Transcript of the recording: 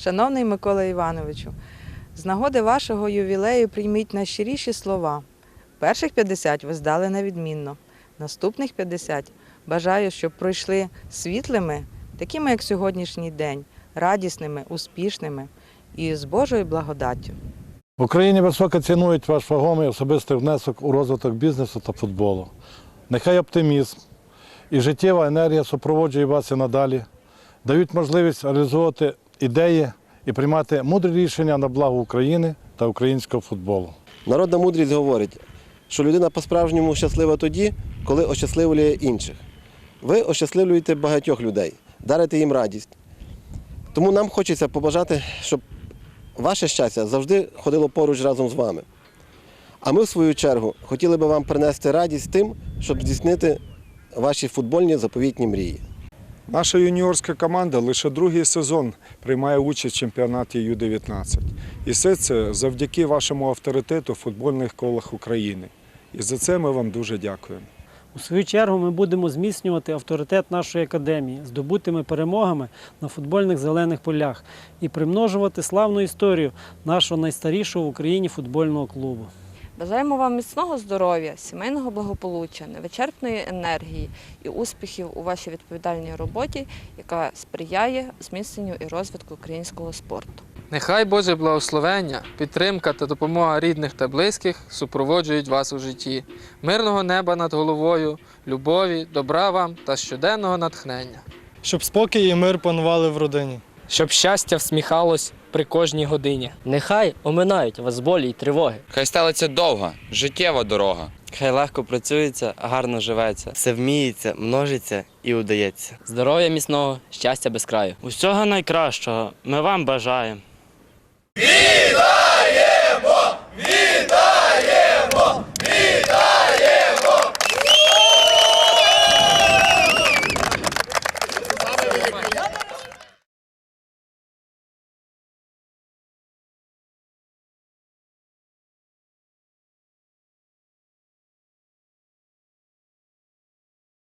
Шановний Микола Івановичу, з нагоди вашого ювілею прийміть найщиріші слова. Перших 50 ви здали на відмінно. Наступних 50 бажаю, щоб пройшли світлими, такими як сьогоднішній день, радісними, успішними і з Божою благодаттю. В Україні високо цінують ваш вагомий особистий внесок у розвиток бізнесу та футболу. Нехай оптимізм і життєва енергія супроводжує вас і надалі, дають можливість реалізовувати ідеї і приймати мудрі рішення на благо України та українського футболу. Народна мудрість говорить, що людина по-справжньому щаслива тоді, коли ощасливлює інших. Ви ощасливлюєте багатьох людей, дарите їм радість. Тому нам хочеться побажати, щоб ваше щастя завжди ходило поруч разом з вами. А ми, в свою чергу, хотіли би вам принести радість тим, щоб здійснити ваші футбольні заповітні мрії. Наша юніорська команда лише другий сезон приймає участь в чемпіонаті Ю-19. І все це завдяки вашому авторитету в футбольних колах України. І за це ми вам дуже дякуємо. У свою чергу ми будемо зміцнювати авторитет нашої академії здобутими перемогами на футбольних зелених полях і примножувати славну історію нашого найстарішого в Україні футбольного клубу. Бажаємо вам міцного здоров'я, сімейного благополуччя, невичерпної енергії і успіхів у вашій відповідальній роботі, яка сприяє зміцненню і розвитку українського спорту. Нехай Боже благословення, підтримка та допомога рідних та близьких супроводжують вас у житті. Мирного неба над головою, любові, добра вам та щоденного натхнення. щоб спокій і мир панували в родині. щоб щастя всміхалось при кожній годині. Нехай оминають вас болі й тривоги. Хай стелиться довга, життєва дорога. Хай легко працюється, гарно живеться, все вміється, множиться і удається. Здоров'я міцного, щастя без краю. Усього найкращого ми вам бажаємо.